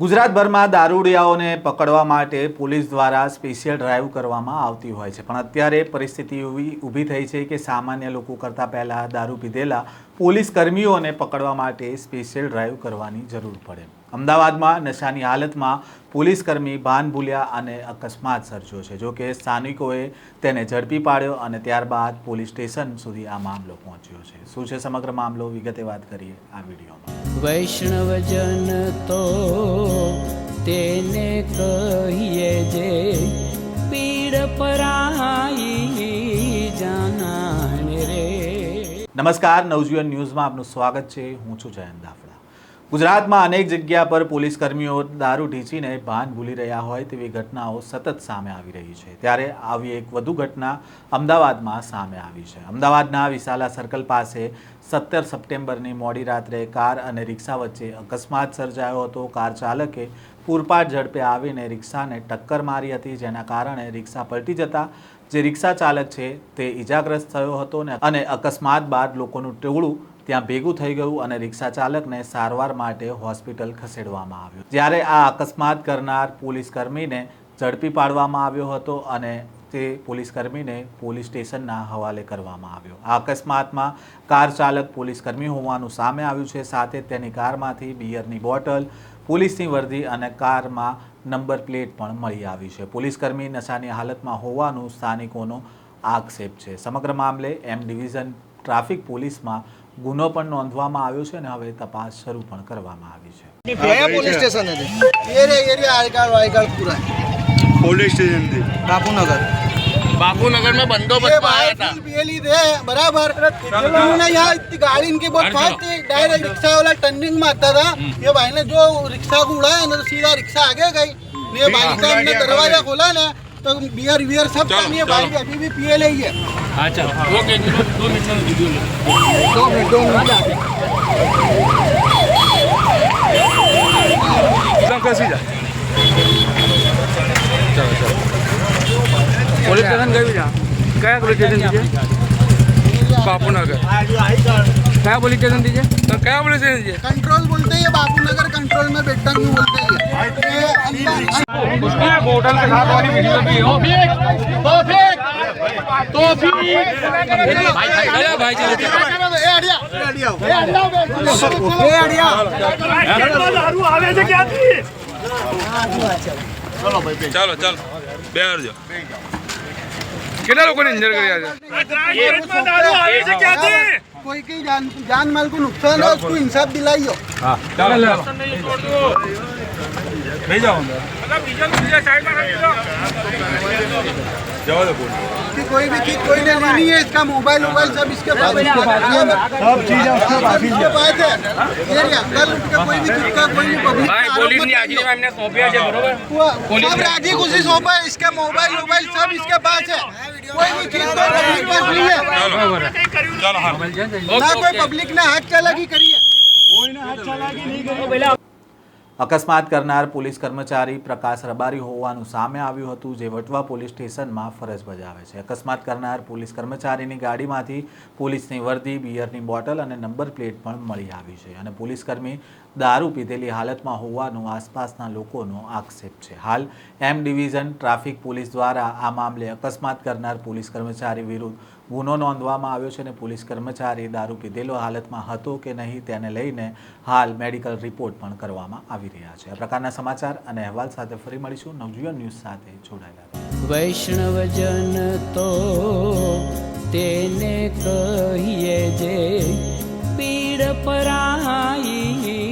ગુજરાતભરમાં દારૂડિયાઓને પકડવા માટે પોલીસ દ્વારા સ્પેશિયલ ડ્રાઈવ કરવામાં આવતી હોય છે. પણ અત્યારે પરિસ્થિતિ એવી ઊભી થઈ છે કે સામાન્ય લોકો કરતાં પહેલાં દારૂ પીધેલા પોલીસ કર્મીઓને પકડવા માટે સ્પેશિયલ ડ્રાઈવ કરવાની જરૂર પડે. અમદાવાદમાં નશાની હાલતમાં પોલીસ કર્મી ભાન ભૂલ્યા અને અકસ્માત સર્જ્યો છે. જોકે સ્થાનિકોએ તેને ઝડપી પાડ્યો અને ત્યારબાદ પોલીસ સ્ટેશન સુધી આ મામલો પહોંચ્યો છે. શું છે સમગ્ર મામલો? વિગતે વાત કરીએ આ વિડીયોમાં. વૈષ્ણવજન તો તેને કહીએ જે પીડ પરાઈ જાનાને રે. નમસ્કાર નવજીવન ન્યૂઝમાં આપનું સ્વાગત છે. હું છું જયંત દાફડા. ગુજરાતમાં અનેક જગ્યા પર પોલીસ કર્મીઓ દારૂ ઢીંચીને ભાન ભૂલી રહ્યા હોય તેવી ઘટનાઓ સતત સામે આવી રહી છે. ત્યારે આવી એક વધુ ઘટના અમદાવાદમાં સામે આવી છે. અમદાવાદના વિશાલા સર્કલ પાસે સત્તર સપ્ટેમ્બરની મોડી રાત્રે કાર અને રિક્ષા વચ્ચે અકસ્માત સર્જાયો હતો. કાર ચાલકે પૂરપાટ ઝડપે આવીને રિક્ષાને ટક્કર મારી હતી, જેના કારણે રિક્ષા પલટી જતા જે રિક્ષા ચાલક છે તે ઈજાગ્રસ્ત થયો હતો અને અકસ્માત બાદ લોકોનું ટોળું ત્યાં ભેગું થઈ ગયું અને રિક્ષા ચાલકને સારવાર માટે હોસ્પિટલ ખસેડવામાં આવ્યો. જ્યારે આ અકસ્માત કરનાર પોલીસ કર્મીને ઝડપી પાડવામાં આવ્યો હતો અને તે પોલીસ કર્મીને પોલીસ સ્ટેશનના હવાલે કરવામાં આવ્યો. આ અકસ્માતમાં કાર ચાલક પોલીસ કર્મી હોવાનું સામે આવ્યું છે. સાથે તેની કારમાંથી બિયરની બોટલ, પોલીસની વર્દી અને કારમાં નંબર પ્લેટ પણ મળી આવી છે. પોલીસ કર્મી નશાની હાલતમાં હોવાનું સ્થાનિકોનો આક્ષેપ છે. સમગ્ર મામલે એમ ડિવિઝન ટ્રાફિક પોલીસમાં ગુનો પણ નોંધવામાં આવ્યો છે અને હવે તપાસ શરૂ પણ કરવામાં આવી છે गया पुलिस स्टेशन है area area I card Y card पूरा है પોલીસ સ્ટેશન થી बापूनगर बापूनगर में बंदोबस्त ये में आया भाई था पीएलई दे बराबर इन्होंने यहाँ इतनी गाड़ी इनकी बहुत फास्ट थी डायरेक्ट रिक्शा वाला टर्निंग मारता था ये भाई ने जो रिक्शा को उड़ाया ना तो सीधा रिक्शा आगे गई ये भाई का हमने दरवाजा खोला ना तो बियर वियर सब चलो, है भाई अभी भी पिए ले ही है। अच्छा ओके दो मिनट दो मिनट दो मिनट। कैसी जा? चलो चलो। पुलिस स्टेशन गए जा? क्या पुलिस स्टेशन पापू नगर। કયા પોલીસ સ્ટેશન છે तो क्या पुलिस स्टेशन है कंट्रोल बोलते हैं बापूनगर कंट्रोल में बेटा क्यों बोलते हैं ये अंदर- उसकी बोतल के साथ वाली वीडियो भी हो अरे भाई चलो ए हटिया ए हटिया ए हटिया ए हटिया ચાલો ચાલો બે હરજો કેટલા લોકોને ઇન્જર કર્યા છે कोई की जान जान माल को नुकसान है उसको इंसाफ दिलाइयो ચાલો લઈ જાઓ જવા દો બોલ कि कोई भी चीज कोई ने लेनी है इसका मोबाइल मोबाइल सब इसके पास सब चीज उसके पास इसके पास है ये नहीं, कल उठ के कोई भी चीज का कोई भी पब्लिक ભાઈ પોલીસની હાજરીમાં એમને સોંપ્યા છે બરોબર सब राजी खुशी सौंपा है इसका मोबाइल मोबाइल सब इसके पास है कोई भी चीज कोई पब्लिक पास नहीं है ચાલો ના કોઈ પબ્લિક ને હાથ ચાલાકી કરીએ. અકસ્માત કરનાર પોલીસ કર્મચારી પ્રકાશ રબારી હોવાનું સામે આવ્યું હતું જે વટવા પોલીસ સ્ટેશનમાં ફરજ બજાવે છે. અકસ્માત કરનાર પોલીસ કર્મચારીની ગાડીમાંથી પોલીસની વર્દી બિયરની બોટલ અને નંબર પ્લેટ પણ મળી આવી છે. અને પોલીસકર્મી દારૂ પીધેલી હાલતમાં હોવાનું આસપાસના લોકોનો આક્ષેપ છે. હાલ એમ ડિવિઝન ટ્રાફિક પોલીસ દ્વારા આ મામલે અકસ્માત કરનાર પોલીસ કર્મચારી વિરુદ્ધ ગુનો નોંધવામાં આવ્યો છે અને પોલીસ કર્મચારી દારૂ પીધેલો હાલતમાં હતો કે નહીં તેને લઈને હાલ મેડિકલ રિપોર્ટ પણ કરવામાં આવી રહ્યા છે. આ પ્રકારના સમાચાર અને અહેવાલ સાથે ફરી મળીશું. નવજીવન ન્યૂઝ સાથે જોડાયેલા. વૈષ્ણવજન તો તેને કહીએ જે પીડ પરાઈ